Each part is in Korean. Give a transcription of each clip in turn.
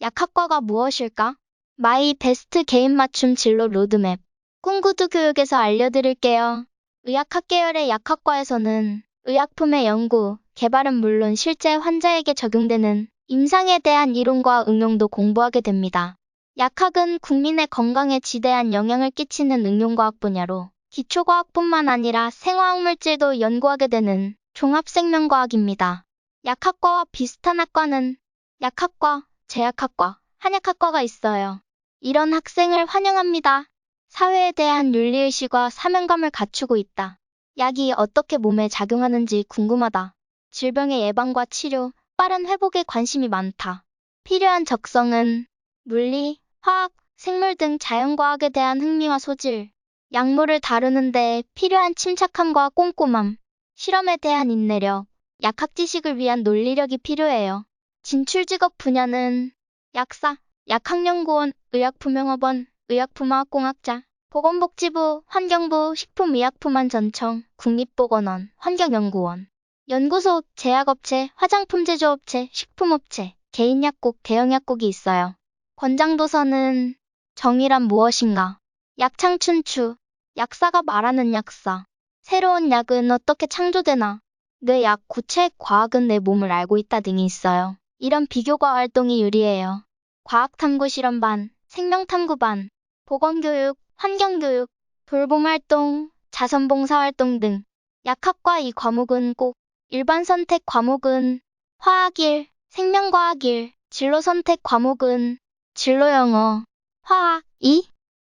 약학과가 무엇일까? 마이 베스트 개인 맞춤 진로 로드맵. 꿈구두 교육에서 알려드릴게요. 의학학 계열의 약학과에서는 의약품의 연구, 개발은 물론 실제 환자에게 적용되는 임상에 대한 이론과 응용도 공부하게 됩니다. 약학은 국민의 건강에 지대한 영향을 끼치는 응용과학 분야로 기초과학뿐만 아니라 생화학 물질도 연구하게 되는 종합생명과학입니다. 약학과와 비슷한 학과는 약학과, 제약학과, 한약학과가 있어요. 이런 학생을 환영합니다. 사회에 대한 윤리의식과 사명감을 갖추고 있다. 약이 어떻게 몸에 작용하는지 궁금하다. 질병의 예방과 치료, 빠른 회복에 관심이 많다. 필요한 적성은 물리, 화학, 생물 등 자연과학에 대한 흥미와 소질, 약물을 다루는 데 필요한 침착함과 꼼꼼함, 실험에 대한 인내력, 약학 지식을 위한 논리력이 필요해요. 진출 직업 분야는 약사, 약학연구원, 의약품영업원, 의약품화학공학자, 보건복지부, 환경부, 식품의약품안전청, 국립보건원, 환경연구원, 연구소, 제약업체, 화장품 제조업체, 식품업체, 개인약국, 대형약국이 있어요. 권장도서는 정의란 무엇인가? 약창춘추, 약사가 말하는 약사. 새로운 약은 어떻게 창조되나? 뇌 약, 구체, 과학은 내 몸을 알고 있다 등이 있어요. 이런 비교과 활동이 유리해요. 과학탐구 실험반, 생명탐구반, 보건교육, 환경교육, 돌봄활동, 자선봉사활동 등 약학과 이 과목은 꼭 일반 선택 과목은 화학일, 생명과학일, 진로 선택 과목은 진로영어, 화학 2,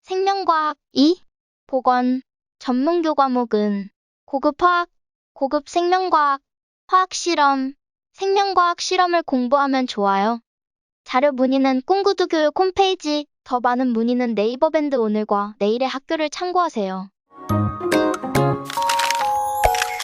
생명과학 2, 보건, 전문교 과목은 고급 화학, 고급 생명과학, 화학 실험, 생명과학 실험을 공부하면 좋아요. 자료 문의는 꿈구두 교육 홈페이지, 더 많은 문의는 네이버 밴드 오늘과 내일의 학교를 참고하세요.